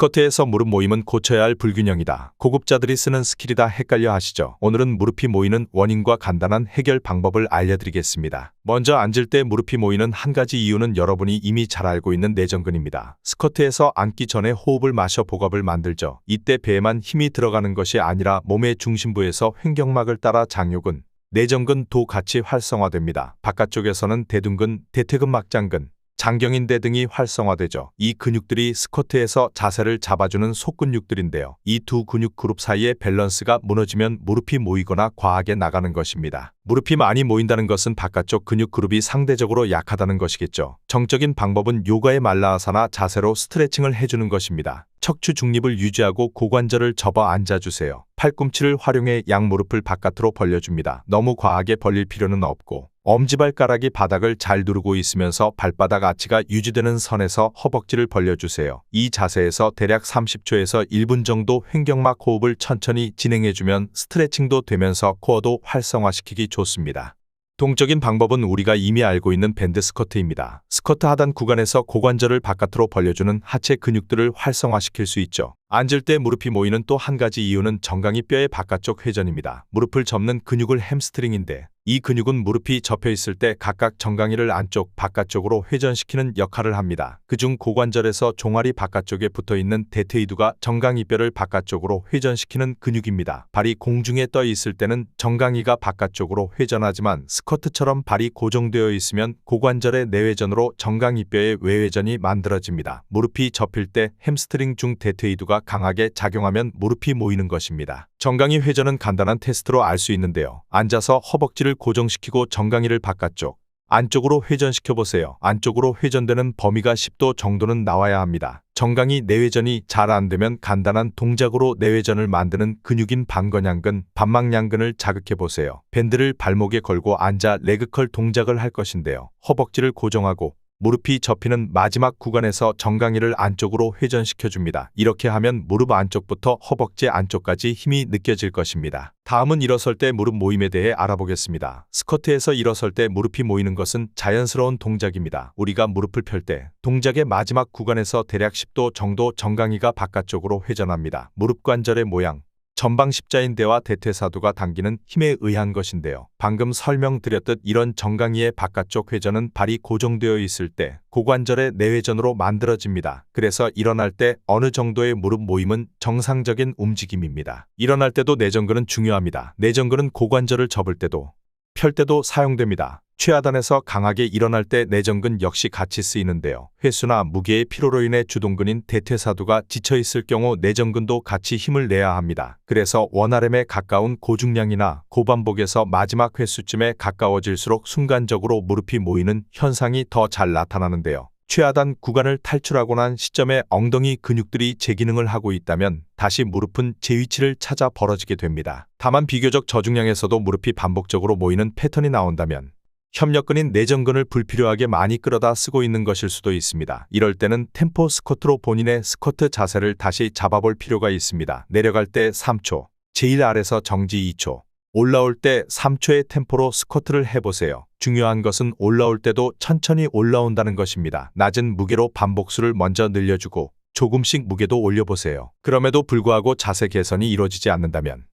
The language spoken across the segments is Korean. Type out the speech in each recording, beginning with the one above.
스쿼트에서 무릎 모임은 고쳐야 할 불균형이다. 고급자들이 쓰는 스킬이다 헷갈려 하시죠. 오늘은 무릎이 모이는 원인과 간단한 해결 방법을 알려드리겠습니다. 먼저 앉을 때 무릎이 모이는 한 가지 이유는 여러분이 이미 잘 알고 있는 내전근입니다. 스쿼트에서 앉기 전에 호흡을 마셔 복압을 만들죠. 이때 배에만 힘이 들어가는 것이 아니라 몸의 중심부에서 횡격막을 따라 장요근, 내전근 도 같이 활성화됩니다. 바깥쪽에서는 대둔근, 대퇴근 막장근, 장경인대 등이 활성화되죠. 이 근육들이 스쿼트에서 자세를 잡아주는 속근육들인데요. 이 두 근육 그룹 사이의 밸런스가 무너지면 무릎이 모이거나 과하게 나가는 것입니다. 무릎이 많이 모인다는 것은 바깥쪽 근육 그룹이 상대적으로 약하다는 것이겠죠. 정적인 방법은 요가의 말라아사나 자세로 스트레칭을 해주는 것입니다. 척추 중립을 유지하고 고관절을 접어 앉아주세요. 팔꿈치를 활용해 양무릎을 바깥으로 벌려줍니다. 너무 과하게 벌릴 필요는 없고 엄지발가락이 바닥을 잘 누르고 있으면서 발바닥 아치가 유지되는 선에서 허벅지를 벌려주세요. 이 자세에서 대략 30초에서 1분 정도 횡격막 호흡을 천천히 진행해주면 스트레칭도 되면서 코어도 활성화시키기 좋습니다. 동적인 방법은 우리가 이미 알고 있는 밴드 스쿼트입니다. 스쿼트 하단 구간에서 고관절을 바깥으로 벌려주는 하체 근육들을 활성화시킬 수 있죠. 앉을 때 무릎이 모이는 또 한 가지 이유는 정강이 뼈의 바깥쪽 회전입니다. 무릎을 접는 근육을 햄스트링인데 이 근육은 무릎이 접혀 있을 때 각각 정강이를 안쪽, 바깥쪽으로 회전시키는 역할을 합니다. 그중 고관절에서 종아리 바깥쪽에 붙어 있는 데테이두가 정강이뼈를 바깥쪽으로 회전시키는 근육입니다. 발이 공중에 떠 있을 때는 정강이가 바깥쪽으로 회전하지만 스쿼트처럼 발이 고정되어 있으면 고관절의 내회전으로 정강이뼈의 외회전이 만들어집니다. 무릎이 접힐 때 햄스트링 중 데테이두가 강하게 작용하면 무릎이 모이는 것입니다. 정강이 회전은 간단한 테스트로 알 수 있는데요. 앉아서 허벅지를 고정시키고 정강이를 바깥쪽, 안쪽으로 회전시켜 보세요. 안쪽으로 회전되는 범위가 10도 정도는 나와야 합니다. 정강이 내회전이 잘 안되면 간단한 동작으로 내회전을 만드는 근육인 반건양근, 반막양근을 자극해 보세요. 밴드를 발목에 걸고 앉아 레그컬 동작을 할 것인데요. 허벅지를 고정하고 무릎이 접히는 마지막 구간에서 정강이를 안쪽으로 회전시켜줍니다. 이렇게 하면 무릎 안쪽부터 허벅지 안쪽까지 힘이 느껴질 것입니다. 다음은 일어설 때 무릎 모임에 대해 알아보겠습니다. 스쿼트에서 일어설 때 무릎이 모이는 것은 자연스러운 동작입니다. 우리가 무릎을 펼 때 동작의 마지막 구간에서 대략 10도 정도 정강이가 바깥쪽으로 회전합니다. 무릎 관절의 모양, 전방 십자인대와 대퇴사두가 당기는 힘에 의한 것인데요. 방금 설명드렸듯 이런 정강이의 바깥쪽 회전은 발이 고정되어 있을 때 고관절의 내회전으로 만들어집니다. 그래서 일어날 때 어느 정도의 무릎 모임은 정상적인 움직임입니다. 일어날 때도 내전근은 중요합니다. 내전근은 고관절을 접을 때도 펼 때도 사용됩니다. 최하단에서 강하게 일어날 때 내전근 역시 같이 쓰이는데요. 횟수나 무게의 피로로 인해 주동근인 대퇴사두가 지쳐있을 경우 내전근도 같이 힘을 내야 합니다. 그래서 원RM에 가까운 고중량이나 고반복에서 마지막 횟수쯤에 가까워질수록 순간적으로 무릎이 모이는 현상이 더 잘 나타나는데요. 최하단 구간을 탈출하고 난 시점에 엉덩이 근육들이 재기능을 하고 있다면 다시 무릎은 제 위치를 찾아 벌어지게 됩니다. 다만 비교적 저중량에서도 무릎이 반복적으로 모이는 패턴이 나온다면 협력근인 내전근을 불필요하게 많이 끌어다 쓰고 있는 것일 수도 있습니다. 이럴 때는 템포 스쿼트로 본인의 스쿼트 자세를 다시 잡아볼 필요가 있습니다. 내려갈 때 3초, 제일 아래서 정지 2초, 올라올 때 3초의 템포로 스쿼트를 해보세요. 중요한 것은 올라올 때도 천천히 올라온다는 것입니다. 낮은 무게로 반복수를 먼저 늘려주고 조금씩 무게도 올려보세요. 그럼에도 불구하고 자세 개선이 이루어지지 않는다면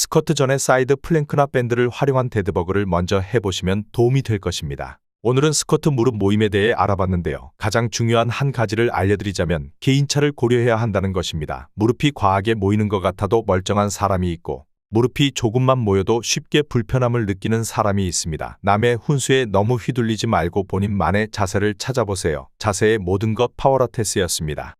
스쿼트 전에 사이드 플랭크나 밴드를 활용한 데드버그를 먼저 해보시면 도움이 될 것입니다. 오늘은 스쿼트 무릎 모임에 대해 알아봤는데요. 가장 중요한 한 가지를 알려드리자면 개인차를 고려해야 한다는 것입니다. 무릎이 과하게 모이는 것 같아도 멀쩡한 사람이 있고 무릎이 조금만 모여도 쉽게 불편함을 느끼는 사람이 있습니다. 남의 훈수에 너무 휘둘리지 말고 본인만의 자세를 찾아보세요. 자세의 모든 것 파워라테스였습니다.